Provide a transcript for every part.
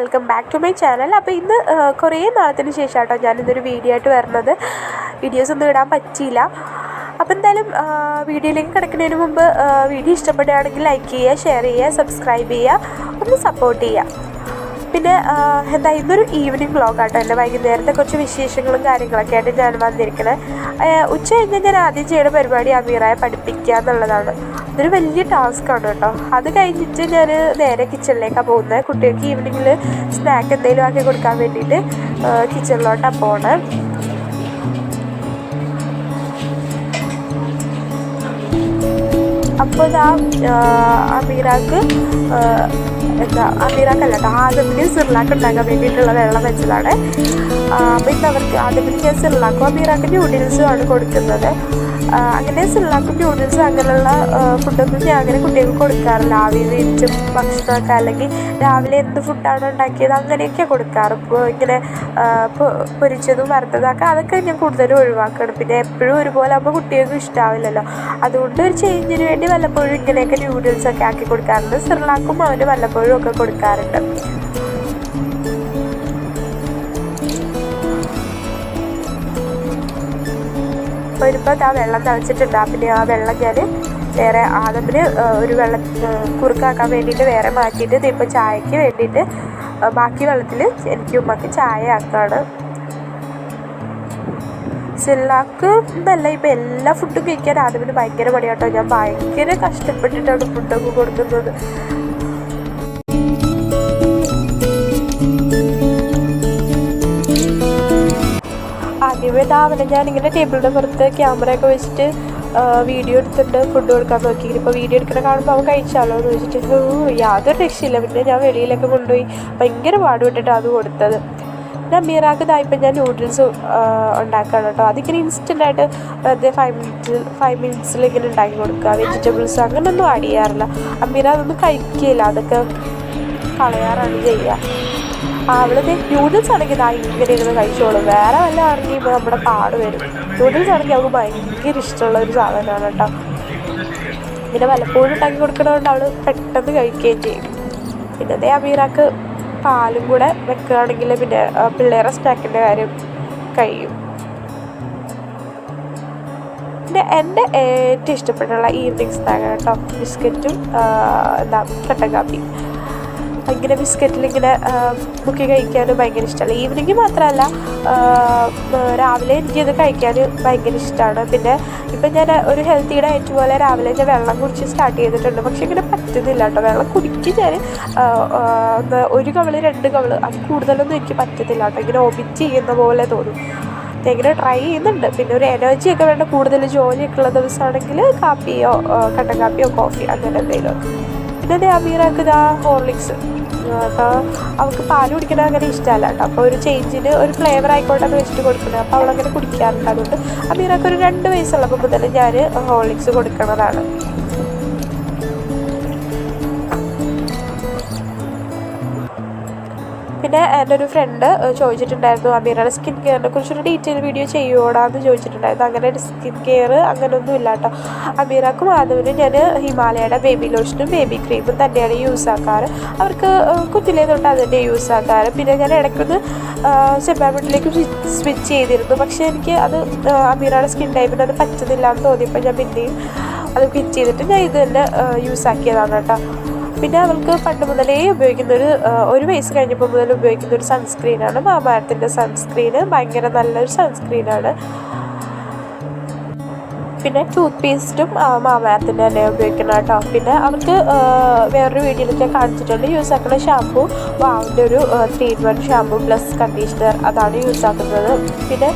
Welcome back to my channel അപ്പോൾ ഇന്ന് കുറേ നാളത്തിന് ശേഷം കേട്ടോ ഞാനിന്നൊരു വീഡിയോ ആയിട്ട് വരുന്നത് വീഡിയോസ് ഒന്നും ഇടാൻ പറ്റിയില്ല. അപ്പോൾ എന്തായാലും വീഡിയോയിലേക്ക് കിടക്കുന്നതിന് മുമ്പ് വീഡിയോ ഇഷ്ടപ്പെടുകയാണെങ്കിൽ ലൈക്ക് ചെയ്യുക ഷെയർ ചെയ്യുക സബ്സ്ക്രൈബ് ചെയ്യുക ഒന്ന് സപ്പോർട്ട് ചെയ്യുക. പിന്നെ എന്താ ഇന്നൊരു ഈവനിങ് വ്ളോഗ് ആട്ടോ. എന്റെ വൈകുന്നേരത്തെ കുറച്ച് വിശേഷങ്ങളും കാര്യങ്ങളൊക്കെ ആയിട്ട് ഞാൻ വന്നിരിക്കണേ. ഉച്ച കഴിഞ്ഞാൽ ഞാൻ ആദ്യം ചെയ്യുന്ന പരിപാടി അമീറായ പഠിപ്പിക്കുക എന്നുള്ളതാണ്. അതൊരു വലിയ ടാസ്ക്കാണ് കേട്ടോ. അത് കഴിഞ്ഞിട്ട് ഞാൻ നേരെ കിച്ചണിലേക്കാണ് പോകുന്നത് കുട്ടികൾക്ക് ഈവനിങ്ങിൽ സ്നാക്ക് എന്തെങ്കിലും ആക്കി കൊടുക്കാൻ വേണ്ടിയിട്ട് കിച്ചണിലോട്ടാണ് പോണേ. അപ്പോൾ ഇതാ അമീറാക്ക് എന്താ അമീറാക്കല്ല കേട്ടോ ആദമിന് സിർലാക്ക് ഉണ്ടാക്കാൻ വേണ്ടിയിട്ടുള്ള വെള്ളം വെച്ചതാണ്. അപ്പോൾ ഇന്ന് അവർക്ക് ആദമിന് ഞാൻ സിർലാക്കും അമീറാക്ക് ന്യൂഡിൽസും ആണ് കൊടുക്കുന്നത്. അങ്ങനെ സിർലാക്കും ന്യൂഡിൽസും അങ്ങനെയുള്ള ഫുഡൊന്നും ഞാൻ അങ്ങനെ കുട്ടികൾക്ക് കൊടുക്കാറില്ല ആവി വേവിച്ചും ഭക്ഷണമൊക്കെ അല്ലെങ്കിൽ രാവിലെ എന്ത് ഫുഡാണ് ഉണ്ടാക്കിയത് അങ്ങനെയൊക്കെ കൊടുക്കാറ്. ഇങ്ങനെ പൊരിച്ചതും വറുത്തതൊക്കെ അതൊക്കെ ഞാൻ കൂടുതലും ഒഴിവാക്കണം. പിന്നെ എപ്പോഴും ഒരുപോലെ ആകുമ്പോൾ കുട്ടികൾക്ക് ഇഷ്ടാവില്ലല്ലോ. അതുകൊണ്ട് ഒരു ചേഞ്ചിന് വേണ്ടി വല്ലപ്പോഴും ഇങ്ങനെയൊക്കെ ന്യൂഡിൽസൊക്കെ ആക്കി കൊടുക്കാറുണ്ട്. സിർലാക്കും അവന് വല്ലപ്പോഴും ഒക്കെ കൊടുക്കാറുണ്ട്. അപ്പോൾ ഇതിപ്പോൾ ആ വെള്ളം തിളച്ചിട്ടുണ്ട്. പിന്നെ ആ വെള്ളം ഞാൻ വേറെ ആദമിന് ഒരു വെള്ളം കുറുക്കാക്കാൻ വേണ്ടിയിട്ട് വേറെ മാറ്റിയിട്ട് ഇതിപ്പോൾ ചായക്ക് വേണ്ടിയിട്ട് ബാക്കി വെള്ളത്തിൽ എനിക്ക് ഉമ്മക്ക് ചായ ആക്കാണ് സില്ലാക്ക് എന്നല്ല ഇപ്പം എല്ലാ ഫുഡും കഴിക്കാൻ ആദമിന് ഭയങ്കര പണിയാട്ടോ ഞാൻ ഭയങ്കര കഷ്ടപ്പെട്ടിട്ടാണ് ഫുഡൊക്കെ കൊടുക്കുന്നത്. ആദ്യമേ രാവിലെ ഞാനിങ്ങനെ ടേബിളിന്റെ പുറത്ത് ക്യാമറയൊക്കെ വെച്ചിട്ട് വീഡിയോ എടുത്തിട്ട് ഫുഡ് കൊടുക്കാൻ നോക്കി ഇപ്പോൾ വീഡിയോ എടുക്കണ കാണുമ്പോൾ അവൻ കഴിച്ചാലോ എന്ന് വെച്ചിട്ട് ഓ യാതൊരു രക്ഷയില്ല. പിന്നെ ഞാൻ വെളിയിലൊക്കെ കൊണ്ടുപോയി ഭയങ്കര പാടുപെട്ടിട്ട് അത് കൊടുത്തത്. ഞാൻ മീറാക്ക് ഇതാ ഇപ്പം ഞാൻ നൂഡിൽസ് ഉണ്ടാക്കുകയാണ് കേട്ടോ. അതിങ്ങനെ ഇൻസ്റ്റന്റ് ആയിട്ട് വെറുതെ ഫൈവ് മിനിറ്റ്സ് ഫൈവ് മിനിറ്റ്സിൽ ഇങ്ങനെ ഉണ്ടാക്കി കൊടുക്കുക. വെജിറ്റബിൾസ് അങ്ങനെയൊന്നും ആഡ് ചെയ്യാറില്ല. അമീറ അതൊന്നും കഴിക്കില്ല അതൊക്കെ കളയാറാണ് ചെയ്യുക. ആ നൂഡിൽസ് ആണെങ്കിൽ ഇതാ ഇങ്ങനെ ഇരുന്ന് കഴിച്ചോളും. വേറെ വല്ല ആണെങ്കിൽ ഇപ്പോൾ നമ്മുടെ പാട് വരും. നൂഡിൽസ് ആണെങ്കിൽ അവൾക്ക് ഭയങ്കര ഇഷ്ടമുള്ള ഒരു സാധനമാണ് കേട്ടോ. പിന്നെ വല്ലപ്പോഴും ഉണ്ടാക്കി കൊടുക്കണതുകൊണ്ട് അവൾ പെട്ടെന്ന് കഴിക്കുകയും ചെയ്യും. പിന്നെ അതേ അമീറാക്ക് പാലും കൂടെ വെക്കുകയാണെങ്കിൽ പിന്നെ പിള്ളേരെ സ്നാക്കിന്റെ കാര്യം കഴിയും. പിന്നെ എന്റെ ഏറ്റവും ഇഷ്ടപ്പെട്ടുള്ള ഈവനിങ് സ്നാക്ക് കേട്ടോ. ബിസ്ക്കറ്റും എന്താ കട്ടൻ കാപ്പിയും. ഇങ്ങനെ ആ, മുക്കി കഴിക്കാനും ഭയങ്കര ഇഷ്ടമല്ല ഈവനിങ് മാത്രമല്ല രാവിലെ എനിക്കത് കഴിക്കാൻ ഭയങ്കര ഇഷ്ടമാണ്. പിന്നെ ഇപ്പം ഞാൻ ഒരു ഹെൽത്തി ഡയറ്റ് പോലെ രാവിലെ ഞാൻ വെള്ളം കുടിച്ച് സ്റ്റാർട്ട് ചെയ്തിട്ടുണ്ട്. പക്ഷെ ഇങ്ങനെ പറ്റുന്നില്ല കേട്ടോ. വെള്ളം കുടിക്കും ഞാൻ ഒരു കവൾ രണ്ട് കവൾ അത് കൂടുതലൊന്നും എനിക്ക് പറ്റത്തില്ല കേട്ടോ. ഇങ്ങനെ ഒമിറ്റ് ചെയ്യുന്ന പോലെ തോന്നും. ഇങ്ങനെ ട്രൈ ചെയ്യുന്നുണ്ട്. പിന്നെ ഒരു എനർജി ഒക്കെ വേണ്ട കൂടുതൽ ജോലിയൊക്കെ ഉള്ള ദിവസമാണെങ്കിൽ കാപ്പിയോ കട്ടൻ കാപ്പിയോ കോഫിയോ അങ്ങനെ എന്തെങ്കിലും പിന്നെ അതേ അമീറാക്ക് ഇതാ ഹോർലിക്സ് അപ്പോൾ അവൾക്ക് പാൽ കുടിക്കണത് അങ്ങനെ ഇഷ്ടമല്ല കേട്ടോ. അപ്പോൾ ഒരു ചേഞ്ചിന് ഒരു ഫ്ലേവർ ആയിക്കോട്ടെ എന്ന് വെച്ചിട്ട് കൊടുക്കുന്നത് അപ്പോൾ അവളങ്ങനെ കുടിക്കാറുണ്ട് അതുകൊണ്ട്. അമീറാക്ക് ഒരു രണ്ട് വയസ്സുള്ളപ്പോൾ മുതൽ ഞാൻ ഹോർലിക്സ് കൊടുക്കുന്നതാണ് പിന്നെ എന്റെ ഒരു ഫ്രണ്ട് ചോദിച്ചിട്ടുണ്ടായിരുന്നു അമീറയുടെ സ്കിൻ കെയറിനെ കുറിച്ചൊരു ഡീറ്റെയിൽ വീഡിയോ ചെയ്യുവോടാന്ന് ചോദിച്ചിട്ടുണ്ടായിരുന്നു. അങ്ങനെ സ്കിൻ കെയർ അങ്ങനെയൊന്നും ഇല്ല കേട്ടോ അമീറക്കും ആദവിനും ഞാൻ ഹിമാലയയുടെ ബേബി ലോഷനും ബേബി ക്രീമും തന്നെയാണ് യൂസ് ആക്കാറ്. അവർക്ക് കുത്തിലേ തൊട്ട് തന്നെ യൂസ് ആക്കാറ്. പിന്നെ ഞാൻ ഇടയ്ക്കൊന്ന് സെബാമിട്ടിലേക്ക് സ്വിച്ച് ചെയ്തിരുന്നു. പക്ഷേ എനിക്ക് അത് അമീറയുടെ സ്കിൻ ടൈപ്പിന് അത് പറ്റുന്നില്ല എന്ന് തോന്നിയപ്പോൾ ഞാൻ പിന്നെയും അത് ക്വിറ്റ് ചെയ്തിട്ട് ഞാൻ ഇത് തന്നെ യൂസ് ആക്കിയതാണ് കേട്ടോ പിന്നെ അവൾക്ക് പണ്ട് മുതലേ ഉപയോഗിക്കുന്ന ഒരു ഒരു വയസ്സ് കഴിഞ്ഞപ്പോൾ മുതൽ ഉപയോഗിക്കുന്ന ഒരു സൺസ്ക്രീനാണ് മാമാരത്തിന്റെ സൺസ്ക്രീന് ഭയങ്കര നല്ലൊരു സൺസ്ക്രീനാണ് പിന്നെ ടൂത്ത് പേസ്റ്റും മാമാരത്തിന്റെ തന്നെ ഉപയോഗിക്കണം കേട്ടോ. പിന്നെ അവർക്ക് വേറൊരു വീഡിയോയിലൊക്കെ കാണിച്ചിട്ടുണ്ട്. യൂസ് ആക്കുന്ന ഷാമ്പു വാവിന്റെ ഒരു three in one shampoo plus conditioner അതാണ് യൂസ് ആക്കുന്നത്. പിന്നെ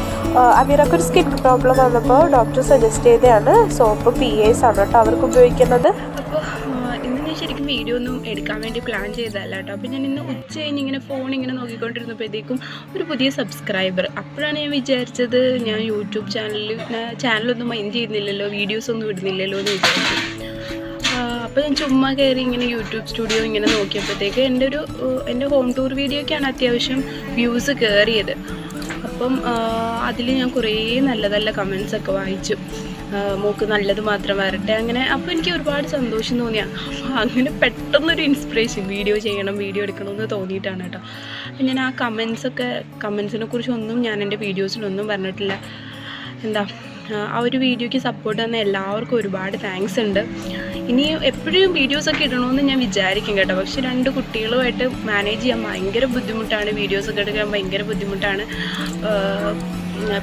അവരൊക്കെ ഒരു സ്കിൻ പ്രോബ്ലം വന്നപ്പോൾ ഡോക്ടർ സജസ്റ്റ് ചെയ്തതാണ് സോപ്പ് പി എസ് ആണ് കേട്ടോ അവർക്ക് ഉപയോഗിക്കുന്നത്. ഇന്ന് ഞാൻ ശരിക്കും വീഡിയോ ഒന്നും എടുക്കാൻ വേണ്ടി പ്ലാൻ ചെയ്തതല്ല കേട്ടോ അപ്പോൾ ഞാൻ ഇന്ന് ഉച്ച കഴിഞ്ഞ് ഇങ്ങനെ ഫോൺ ഇങ്ങനെ നോക്കിക്കൊണ്ടിരുന്നപ്പോഴത്തേക്കും ഒരു പുതിയ സബ്സ്ക്രൈബർ അപ്പോഴാണ് ഞാൻ വിചാരിച്ചത് ഞാൻ യൂട്യൂബ് ചാനലിൽ ചാനലൊന്നും മൈൻഡ് ചെയ്യുന്നില്ലല്ലോ വീഡിയോസ് ഒന്നും ഇടുന്നില്ലല്ലോ എന്ന് വിചാരിച്ചു. അപ്പോൾ ഞാൻ ചുമ്മാ കയറി ഇങ്ങനെ യൂട്യൂബ് സ്റ്റുഡിയോ ഇങ്ങനെ നോക്കിയപ്പോഴത്തേക്ക് എന്റെ ഒരു എന്റെ ഹോം ടൂർ വീഡിയോയ്ക്കാണ് അത്യാവശ്യം വ്യൂസ് കയറിയത് അപ്പം അതിൽ ഞാൻ കുറേ നല്ല നല്ല കമൻസ് ഒക്കെ വായിച്ചു. മോക്ക് നല്ലത് മാത്രം വരട്ടെ അങ്ങനെ. അപ്പോൾ എനിക്ക് ഒരുപാട് സന്തോഷം തോന്നിയ. അങ്ങനെ പെട്ടെന്നൊരു ഇൻസ്പിറേഷൻ വീഡിയോ ചെയ്യണം വീഡിയോ എടുക്കണമെന്ന് തോന്നിയിട്ടാണ് കേട്ടോ. അപ്പം ഞാൻ ആ കമൻസൊക്കെ കമൻസിനെ കുറിച്ചൊന്നും ഞാൻ എന്റെ വീഡിയോസിലൊന്നും പറഞ്ഞിട്ടില്ല. എന്താ ആ, ഒരു വീഡിയോയ്ക്ക് സപ്പോർട്ട് തന്ന എല്ലാവർക്കും ഒരുപാട് താങ്ക്സ് ഉണ്ട്. ഇനി എപ്പോഴും വീഡിയോസൊക്കെ ഇടണമെന്ന് ഞാൻ വിചാരിക്കും കേട്ടോ. പക്ഷെ രണ്ട് കുട്ടികളുമായിട്ട് മാനേജ് ചെയ്യാൻ ഭയങ്കര ബുദ്ധിമുട്ടാണ്. വീഡിയോസൊക്കെ എടുക്കാൻ ഭയങ്കര ബുദ്ധിമുട്ടാണ്.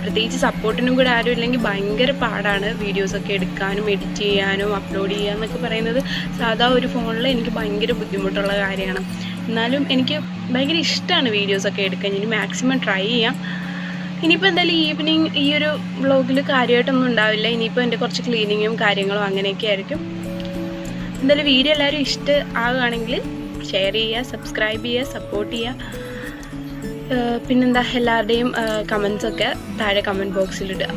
പ്രത്യേകിച്ച് സപ്പോർട്ടിനും കൂടെ ആരും ഇല്ലെങ്കിൽ ഭയങ്കര പാടാണ് വീഡിയോസൊക്കെ എടുക്കാനും എഡിറ്റ് ചെയ്യാനും അപ്ലോഡ് ചെയ്യുക എന്നൊക്കെ പറയുന്നത് സാധാ ഒരു ഫോണിൽ എനിക്ക് ഭയങ്കര ബുദ്ധിമുട്ടുള്ള കാര്യമാണ്. എന്നാലും എനിക്ക് ഭയങ്കര ഇഷ്ടമാണ് വീഡിയോസൊക്കെ എടുക്കാൻ. ഇനി മാക്സിമം ട്രൈ ചെയ്യാം. ഇനിയിപ്പോൾ എന്തായാലും ഈവനിങ് ഈ ഒരു വ്ളോഗിൽ കാര്യമായിട്ടൊന്നും ഉണ്ടാവില്ല. ഇനിയിപ്പോൾ എന്റെ കുറച്ച് ക്ലീനിങ്ങും കാര്യങ്ങളും അങ്ങനെയൊക്കെ ആയിരിക്കും. എന്തായാലും വീഡിയോ എല്ലാവരും ഇഷ്ട ആവുകയാണെങ്കിൽ ഷെയർ ചെയ്യുക സബ്സ്ക്രൈബ് ചെയ്യുക സപ്പോർട്ട് ചെയ്യുക. പിന്നെന്താ എല്ലാവരുടെയും കമൻസ് ഒക്കെ താഴെ കമന്റ് ബോക്സിലിടുക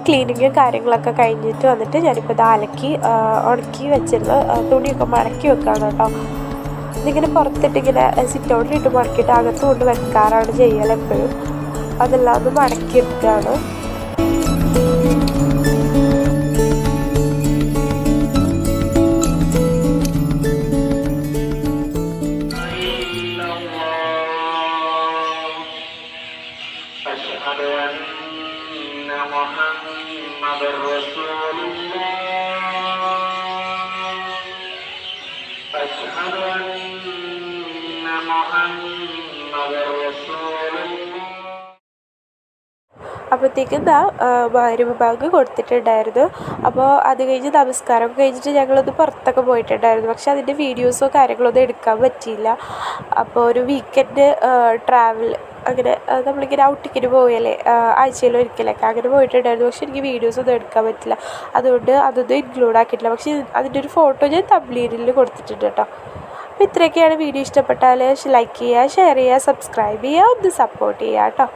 അപ്പോൾ ഇതാ ക്ലീനിങ്ങും കാര്യങ്ങളൊക്കെ കഴിഞ്ഞിട്ട് വന്നിട്ട് ഞാനിപ്പോൾ ഇത് അലക്കി ആ, ഉണക്കി വെച്ചിരുന്ന ആ, തുണിയൊക്കെ മടക്കി വെക്കാണ് കേട്ടോ ഇതിങ്ങനെ പുറത്തിട്ട് ഇങ്ങനെ സിറ്റ് ഔട്ടിലിട്ട് മടക്കിയിട്ട് അകത്ത് കൊണ്ട് വെക്കാറാണ് ചെയ്യൽ എപ്പോഴും അതെല്ലാം ഒന്ന് മടക്കി എടുക്കുകയാണ് أشهد أن محمد رسول الله أشهد أن محمد അപ്പോഴത്തേക്കും എന്താ ഭാര്യ വിഭാഗം കൊടുത്തിട്ടുണ്ടായിരുന്നു. അപ്പോൾ അത് കഴിഞ്ഞ് നമസ്കാരം കഴിഞ്ഞിട്ട് ഞങ്ങളൊന്ന് പുറത്തൊക്കെ പോയിട്ടുണ്ടായിരുന്നു. പക്ഷേ അതിന്റെ വീഡിയോസോ കാര്യങ്ങളോ ഒന്നും എടുക്കാൻ പറ്റിയില്ല. അപ്പോൾ ഒരു വീക്കെൻഡ് ട്രാവൽ അങ്ങനെ നമ്മളിങ്ങനെ ഔട്ടിങ്ങിന് പോയല്ലേ ആഴ്ചയിൽ ഒരിക്കലൊക്കെ അങ്ങനെ പോയിട്ടുണ്ടായിരുന്നു. പക്ഷെ എനിക്ക് വീഡിയോസ് ഒന്നും എടുക്കാൻ പറ്റില്ല. അതുകൊണ്ട് അതൊന്നും ഇൻക്ലൂഡ് ആക്കിയിട്ടില്ല. പക്ഷേ അതിന്റെ ഒരു ഫോട്ടോ ഞാൻ തബ്ലീനിൽ കൊടുത്തിട്ടുണ്ട് കേട്ടോ. അപ്പോൾ ഇത്രയൊക്കെയാണ് വീഡിയോ ഇഷ്ടപ്പെട്ടാൽ ലൈക്ക് ചെയ്യുക ഷെയർ ചെയ്യുക സബ്സ്ക്രൈബ് ചെയ്യുക ഒന്ന് സപ്പോർട്ട് ചെയ്യുക കേട്ടോ.